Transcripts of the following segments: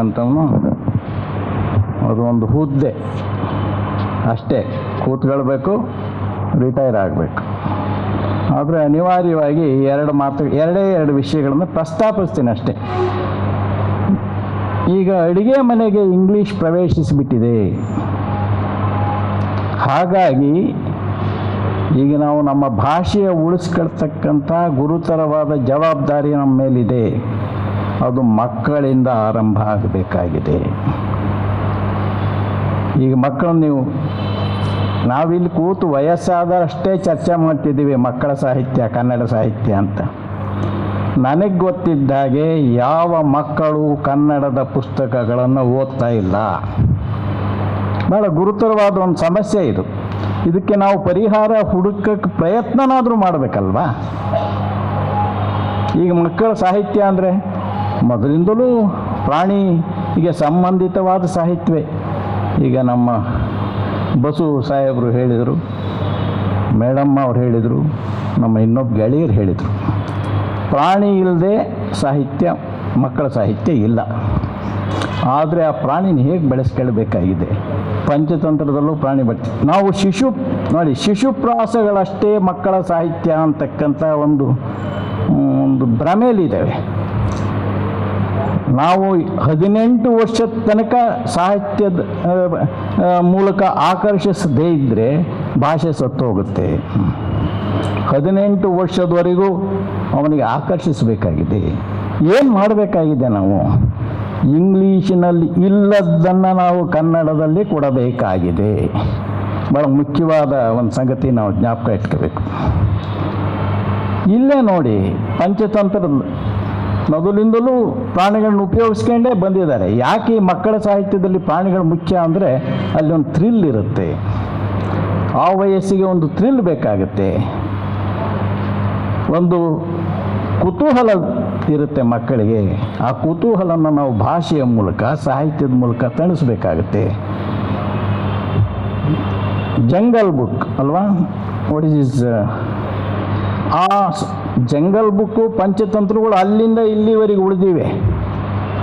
ಅಂತವನು ಅದು ಒಂದು ಹುದ್ದೆ. ಅಷ್ಟೇ. ಕೂತ್ಕೊಳ್ಬೇಕು ರಿಟೈರ್ ಆಗಬೇಕು. ಆದರೆ ಅನಿವಾರ್ಯವಾಗಿ ಎರಡು ಮಾತು, ಎರಡೇ ಎರಡು ವಿಷಯಗಳನ್ನು ಪ್ರಸ್ತಾಪಿಸ್ತೀನಿ ಅಷ್ಟೇ. ಈಗ ಅಡುಗೆ ಮನೆಗೆ ಇಂಗ್ಲೀಷ್ ಪ್ರವೇಶಿಸಿಬಿಟ್ಟಿದೆ. ಹಾಗಾಗಿ ಈಗ ನಾವು ನಮ್ಮ ಭಾಷೆಯ ಉಳಿಸ್ಕೊಳ್ತಕ್ಕಂಥ ಗುರುತರವಾದ ಜವಾಬ್ದಾರಿ ನಮ್ಮ ಮೇಲಿದೆ. ಅದು ಮಕ್ಕಳಿಂದ ಆರಂಭ ಆಗಬೇಕಾಗಿದೆ. ಈಗ ಮಕ್ಕಳು ನೀವು, ನಾವಿಲ್ಲಿ ಕೂತು ವಯಸ್ಸಾದರಷ್ಟೇ ಚರ್ಚೆ ಮಾಡ್ತಿದ್ದೀವಿ ಮಕ್ಕಳ ಸಾಹಿತ್ಯ, ಕನ್ನಡ ಸಾಹಿತ್ಯ ಅಂತ. ನನಗೆ ಗೊತ್ತಿದ್ದ ಹಾಗೆ ಯಾವ ಮಕ್ಕಳು ಕನ್ನಡದ ಪುಸ್ತಕಗಳನ್ನು ಓದ್ತಾ ಇಲ್ಲ. ಭಾಳ ಗುರುತರವಾದ ಒಂದು ಸಮಸ್ಯೆ ಇದು. ಇದಕ್ಕೆ ನಾವು ಪರಿಹಾರ ಹುಡುಕಕ್ಕೆ ಪ್ರಯತ್ನನಾದರೂ ಮಾಡಬೇಕಲ್ವಾ? ಈಗ ಮಕ್ಕಳ ಸಾಹಿತ್ಯ ಅಂದರೆ ಮೊದಲಿಂದಲೂ ಪ್ರಾಣಿಗೆ ಸಂಬಂಧಿತವಾದ ಸಾಹಿತ್ಯವೇ. ಈಗ ನಮ್ಮ ಬಸು ಸಾಹೇಬರು ಹೇಳಿದರು, ಮೇಡಮ್ಮ ಅವ್ರು ಹೇಳಿದರು, ನಮ್ಮ ಇನ್ನೊಬ್ಬ ಗೆಳೆಯರು ಹೇಳಿದರು, ಪ್ರಾಣಿ ಇಲ್ಲದೆ ಸಾಹಿತ್ಯ, ಮಕ್ಕಳ ಸಾಹಿತ್ಯ ಇಲ್ಲ. ಆದರೆ ಆ ಪ್ರಾಣಿನ ಹೇಗೆ ಬೆಳೆಸ್ಕೊಳ್ಬೇಕಾಗಿದೆ? ಪಂಚತಂತ್ರದಲ್ಲೂ ಪ್ರಾಣಿ ಬರ್ತೀವಿ ನಾವು ಶಿಶು, ನೋಡಿ ಶಿಶು ಶಿಶುಪ್ರಾಸಗಳಷ್ಟೇ ಮಕ್ಕಳ ಸಾಹಿತ್ಯ ಅಂತಕ್ಕಂಥ ಒಂದು ಒಂದು ಭ್ರಮೆಯಲ್ಲಿದ್ದೇವೆ. ನಾವು ಹದಿನೆಂಟು ವರ್ಷದ ತನಕ ಸಾಹಿತ್ಯದ ಮೂಲಕ ಆಕರ್ಷಿಸದೇ ಇದ್ದರೆ ಭಾಷೆ ಸತ್ತು ಹೋಗುತ್ತೆ. ಹದಿನೆಂಟು ವರ್ಷದವರೆಗೂ ಅವನಿಗೆ ಆಕರ್ಷಿಸಬೇಕಾಗಿದೆ. ಏನು ಮಾಡಬೇಕಾಗಿದೆ ನಾವು? ಇಂಗ್ಲೀಷಿನಲ್ಲಿ ಇಲ್ಲದನ್ನು ನಾವು ಕನ್ನಡದಲ್ಲಿ ಕೊಡಬೇಕಾಗಿದೆ. ಭಾಳ ಮುಖ್ಯವಾದ ಒಂದು ಸಂಗತಿ ನಾವು ಜ್ಞಾಪಕ ಇಟ್ಕೋಬೇಕು. ಇಲ್ಲೇ ನೋಡಿ ಪಂಚತಂತ್ರ ಮೊದಲಿಂದಲೂ ಪ್ರಾಣಿಗಳನ್ನ ಉಪಯೋಗಿಸ್ಕೊಂಡೇ ಬಂದಿದ್ದಾರೆ. ಯಾಕೆ ಈ ಮಕ್ಕಳ ಸಾಹಿತ್ಯದಲ್ಲಿ ಪ್ರಾಣಿಗಳು ಮುಖ್ಯ ಅಂದರೆ ಅಲ್ಲಿ ಒಂದು ಥ್ರಿಲ್ ಇರುತ್ತೆ. ಆ ವಯಸ್ಸಿಗೆ ಒಂದು ಥ್ರಿಲ್ ಬೇಕಾಗುತ್ತೆ. ಒಂದು ಕುತೂಹಲ ಇರುತ್ತೆ ಮಕ್ಕಳಿಗೆ. ಆ ಕುತೂಹಲನ ನಾವು ಭಾಷೆಯ ಮೂಲಕ, ಸಾಹಿತ್ಯದ ಮೂಲಕ ತಣಿಸ್ಬೇಕಾಗತ್ತೆ. ಜಂಗಲ್ ಬುಕ್ ಅಲ್ವಾ? ವಾಟ್ ಇಸ್ ಆ ಜಂಗಲ್ ಬುಕ್ಕು ಪಂಚತಂತ್ರಗಳು ಅಲ್ಲಿಂದ ಇಲ್ಲಿವರೆಗೆ ಉಳಿದಿವೆ.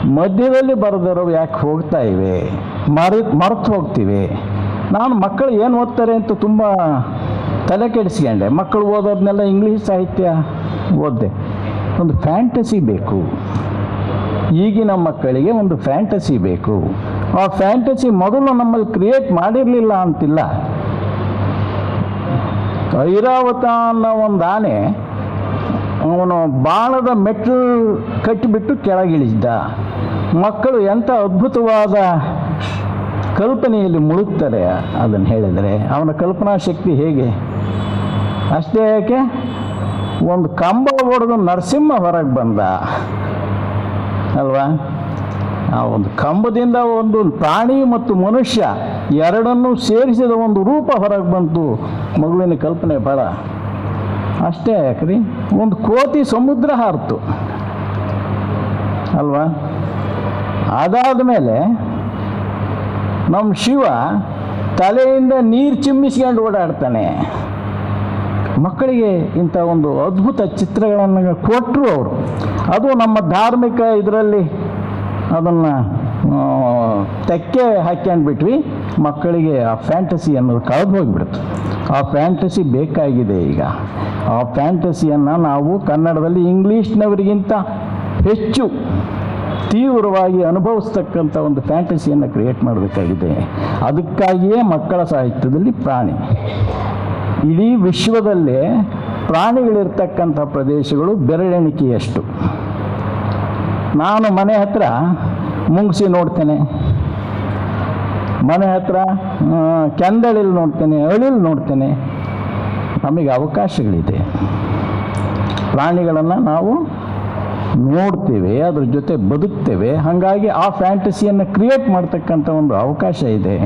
ಮಧ್ಯದಲ್ಲಿ ಬರೆದಿರೋ ಯಾಕೆ ಹೋಗ್ತಾ ಇವೆ? ಮರಿ, ಮರೆತು ಹೋಗ್ತೀವಿ. ನಾನು ಮಕ್ಕಳು ಏನು ಓದ್ತಾರೆ ಅಂತ ತುಂಬ ತಲೆ ಕೆಡಿಸ್ಕೊಂಡೆ. ಮಕ್ಕಳು ಓದೋದನ್ನೆಲ್ಲ ಇಂಗ್ಲೀಷ್ ಸಾಹಿತ್ಯ ಓದಿದೆ. ಒಂದು ಫ್ಯಾಂಟಸಿ ಬೇಕು. ಈಗಿನ ಮಕ್ಕಳಿಗೆ ಒಂದು ಫ್ಯಾಂಟಸಿ ಬೇಕು. ಆ ಫ್ಯಾಂಟಸಿ ಮೊದಲು ನಮ್ಮಲ್ಲಿ ಕ್ರಿಯೇಟ್ ಮಾಡಿರಲಿಲ್ಲ ಅಂತಿಲ್ಲ. ಐರಾವತ ಅನ್ನೋ ಒಂದು ಆನೆ ಅವನು ಬಾಳದ ಮೆಟ್ಲು ಕಟ್ಟಿಬಿಟ್ಟು ಕೆಳಗಿಳಿದ್ದ ಮಕ್ಕಳು ಎಂಥ ಅದ್ಭುತವಾದ ಕಲ್ಪನೆಯಲ್ಲಿ ಮುಳುಗ್ತಾರೆ ಅದನ್ನು ಹೇಳಿದರೆ. ಅವನ ಕಲ್ಪನಾ ಶಕ್ತಿ ಹೇಗೆ? ಅಷ್ಟೇ ಯಾಕೆ? ಒಂದು ಕಂಬ ಹೊಡೆದು ನರಸಿಂಹ ಹೊರಗೆ ಬಂದ. ಅಲ್ವಾ? ಆ ಒಂದು ಕಂಬದಿಂದ ಒಂದು ಪ್ರಾಣಿ ಮತ್ತು ಮನುಷ್ಯ ಎರಡನ್ನೂ ಸೇರಿಸಿದ ಒಂದು ರೂಪ ಹೊರಗೆ ಬಂತು. ಮಗುವಿನ ಕಲ್ಪನೆ ಭಾಳ ಅಷ್ಟೇ ಯಾಕ್ರಿ? ಒಂದು ಕೋತಿ ಸಮುದ್ರ ಹಾರ್ತು. ಅಲ್ವಾ? ಅದಾದ ಮೇಲೆ ನಮ್ಮ ಶಿವ ತಲೆಯಿಂದ ನೀರು ಚಿಮ್ಮಿಸ್ಕೊಂಡು ಓಡಾಡ್ತಾನೆ. ಮಕ್ಕಳಿಗೆ ಇಂಥ ಒಂದು ಅದ್ಭುತ ಚಿತ್ರಗಳನ್ನು ಕೊಟ್ಟರು ಅವರು. ಅದು ನಮ್ಮ ಧಾರ್ಮಿಕ ಇದರಲ್ಲಿ ಅದನ್ನು ತೆಕ್ಕೆ ಹಾಕ್ಯಂಡ್ಬಿಟ್ವಿ. ಮಕ್ಕಳಿಗೆ ಆ ಫ್ಯಾಂಟಸಿ ಅನ್ನೋದು ಕಳೆದು ಹೋಗಿಬಿಡ್ತು ಆ ಫ್ಯಾಂಟಸಿ ಬೇಕಾಗಿದೆ ಈಗ. ಆ ಫ್ಯಾಂಟಸಿಯನ್ನು ನಾವು ಕನ್ನಡದಲ್ಲಿ ಇಂಗ್ಲೀಷ್ನವರಿಗಿಂತ ಹೆಚ್ಚು ತೀವ್ರವಾಗಿ ಅನುಭವಿಸ್ತಕ್ಕಂಥ ಒಂದು ಫ್ಯಾಂಟಸಿಯನ್ನು ಕ್ರಿಯೇಟ್ ಮಾಡಬೇಕಾಗಿದೆ. ಅದಕ್ಕಾಗಿಯೇ ಮಕ್ಕಳ ಸಾಹಿತ್ಯದಲ್ಲಿ ಪ್ರಾಣಿ. ಇಡೀ ವಿಶ್ವದಲ್ಲೇ ಪ್ರಾಣಿಗಳಿರ್ತಕ್ಕಂಥ ಪ್ರದೇಶಗಳು ಬೆರಳೆಣಿಕೆಯಷ್ಟು. ನಾನು ಮನೆ ಹತ್ರ ಮುಂಗಿಸಿ ನೋಡ್ತೇನೆ. ಮನೆ ಹತ್ರ ಕೆಂದಳಿಲಿ ನೋಡ್ತೇನೆ, ಅಳಿಲ್ ನೋಡ್ತೇನೆ. ನಮಗೆ ಅವಕಾಶಗಳಿದೆ. ಪ್ರಾಣಿಗಳನ್ನು ನಾವು ನೋಡ್ತೇವೆ, ಅದ್ರ ಜೊತೆ ಬದುಕ್ತೇವೆ. ಹಾಗಾಗಿ ಆ ಫ್ಯಾಂಟಸಿಯನ್ನು ಕ್ರಿಯೇಟ್ ಮಾಡ್ತಕ್ಕಂಥ ಒಂದು ಅವಕಾಶ ಇದೆ.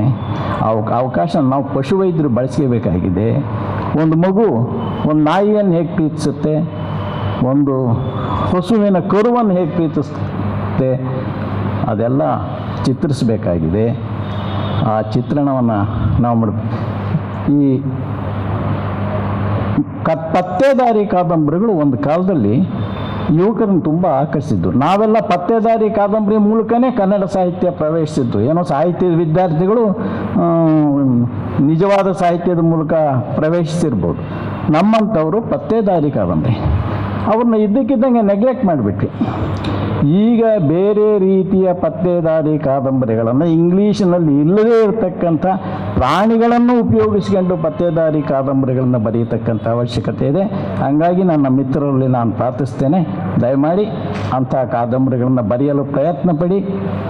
ಅವಕಾಶ ನಾವು ಪಶುವೈದ್ಯರು ಬಳಸ್ಕೋಬೇಕಾಗಿದೆ. ಒಂದು ಮಗು, ಒಂದು ನಾಯಿಯನ್ನು ಹೇಗೆ ಪ್ರೀತಿಸುತ್ತೆ? ಒಂದು ಹಸುವಿನ ಕರುವನ್ನು ಹೇಗೆ ಪ್ರೀತಿಸುತ್ತೆ? ಅದೆಲ್ಲ ಚಿತ್ರಿಸಬೇಕಾಗಿದೆ. ಆ ಚಿತ್ರಣವನ್ನು ನಾವು ಮಾಡ ಈ ಕ ಪತ್ತೇದಾರಿ ಕಾದಂಬರಿಗಳು ಒಂದು ಕಾಲದಲ್ಲಿ ಯುವಕರನ್ನು ತುಂಬ ಆಕರ್ಷಿಸಿದ್ದು. ನಾವೆಲ್ಲ ಪತ್ತೇದಾರಿ ಕಾದಂಬರಿ ಮೂಲಕನೇ ಕನ್ನಡ ಸಾಹಿತ್ಯ ಪ್ರವೇಶಿಸಿದ್ದು. ಏನೋ ಸಾಹಿತ್ಯದ ವಿದ್ಯಾರ್ಥಿಗಳು ನಿಜವಾದ ಸಾಹಿತ್ಯದ ಮೂಲಕ ಪ್ರವೇಶಿಸಿರ್ಬೋದು. ನಮ್ಮಂಥವರು ಪತ್ತೇದಾರಿ ಕಾದಂಬರಿ. ಅವ್ರನ್ನ ಇದ್ದಕ್ಕಿದ್ದಂಗೆ ನೆಗ್ಲೆಕ್ಟ್ ಮಾಡಿಬಿಟ್ವಿ. ಈಗ ಬೇರೆ ರೀತಿಯ ಪತ್ತೇದಾರಿ ಕಾದಂಬರಿಗಳನ್ನು ಇಂಗ್ಲೀಷ್ನಲ್ಲಿ ಇಲ್ಲದೇ ಇರತಕ್ಕಂಥ ಪ್ರಾಣಿಗಳನ್ನು ಉಪಯೋಗಿಸಿಕೊಂಡು ಪತ್ತೇದಾರಿ ಕಾದಂಬರಿಗಳನ್ನು ಬರೆಯತಕ್ಕಂಥ ಅವಶ್ಯಕತೆ ಇದೆ. ಹಾಗಾಗಿ ನನ್ನ ಮಿತ್ರರಲ್ಲಿ ನಾನು ಪ್ರಾರ್ಥಿಸ್ತೇನೆ. ದಯಮಾಡಿ ಅಂಥ ಕಾದಂಬರಿಗಳನ್ನು ಬರೆಯಲು ಪ್ರಯತ್ನ ಪಡಿ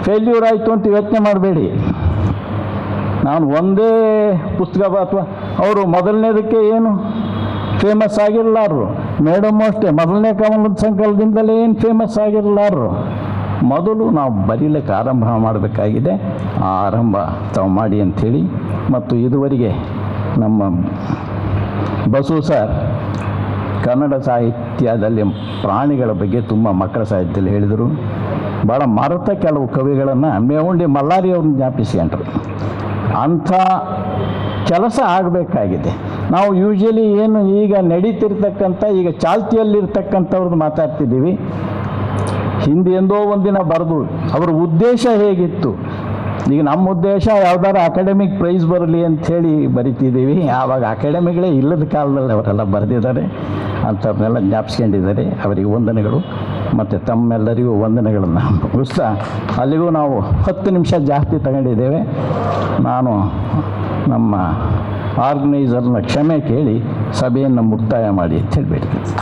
ಫೇಲ್ಯೂರ್ ಆಯಿತು ಅಂತ ಯೋಚನೆ ಮಾಡಬೇಡಿ. ನಾನು ಒಂದೇ ಪುಸ್ತಕ ಅಥವಾ ಅವರು ಮೊದಲನೇದಕ್ಕೆ ಏನು ಫೇಮಸ್ ಆಗಿರಲಾರರು? ಮೇಡಮ್ ಅಷ್ಟೇ, ಮೊದಲನೇ ಕವನದ ಸಂಕಲದಿಂದಲೇ ಏನು ಫೇಮಸ್ ಆಗಿರಲಾರರು? ಮೊದಲು ನಾವು ಬರೀಲಿಕ್ಕೆ ಆರಂಭ ಮಾಡಬೇಕಾಗಿದೆ. ಆ ಆರಂಭ ತಾವು ಮಾಡಿ ಅಂಥೇಳಿ. ಮತ್ತು ಇದುವರೆಗೆ ನಮ್ಮ ಬಸು ಸರ್ ಕನ್ನಡ ಸಾಹಿತ್ಯದಲ್ಲಿ ಪ್ರಾಣಿಗಳ ಬಗ್ಗೆ ತುಂಬ ಮಕ್ಕಳ ಸಾಹಿತ್ಯದಲ್ಲಿ ಹೇಳಿದರು. ಭಾಳ ಮರೆತ ಕೆಲವು ಕವಿಗಳನ್ನು ಮೇವುಂಡಿ ಮಲ್ಲಾರಿ ಅವ್ರನ್ನ ಜ್ಞಾಪಿಸ್ಕೊಂಡ್ರು ಅಂಥ ಕೆಲಸ ಆಗಬೇಕಾಗಿದೆ. ನಾವು ಯೂಶಲಿ ಏನು ಈಗ ನಡೀತಿರ್ತಕ್ಕಂಥ, ಈಗ ಚಾಲ್ತಿಯಲ್ಲಿರ್ತಕ್ಕಂಥವ್ರದ್ದು ಮಾತಾಡ್ತಿದ್ದೀವಿ. ಹಿಂದೆ ಎಂದೋ ಒಂದಿನ ಬರೆದು, ಅವರ ಉದ್ದೇಶ ಹೇಗಿತ್ತು? ಈಗ ನಮ್ಮ ಉದ್ದೇಶ ಯಾವ್ದಾರು ಅಕಾಡೆಮಿಕ್ ಪ್ರೈಸ್ ಬರಲಿ ಅಂಥೇಳಿ ಬರಿತಿದ್ದೀವಿ. ಆವಾಗ ಅಕಾಡೆಮಿಗಳೇ ಇಲ್ಲದ ಕಾಲದಲ್ಲಿ ಅವರೆಲ್ಲ ಬರೆದಿದ್ದಾರೆ. ಅಂಥವ್ರನ್ನೆಲ್ಲ ಜ್ಞಾಪಿಸ್ಕೊಂಡಿದ್ದಾರೆ ಅವರಿಗೆ ವಂದನೆಗಳು. ಮತ್ತು ತಮ್ಮೆಲ್ಲರಿಗೂ ವಂದನೆಗಳನ್ನು ಮುಗಿಸ್ತಾ, ಅಲ್ಲಿಗೂ ನಾವು ಹತ್ತು ನಿಮಿಷ ಜಾಸ್ತಿ ತಗೊಂಡಿದ್ದೇವೆ. ನಾನು ನಮ್ಮ ಆರ್ಗನೈಸರ್ನ ಕ್ಷಮೆ ಕೇಳಿ ಸಭೆಯನ್ನು ಮುಕ್ತಾಯ ಮಾಡಿ ಅಂತ ಹೇಳ್ಬಿಡ್ತೀನಿ.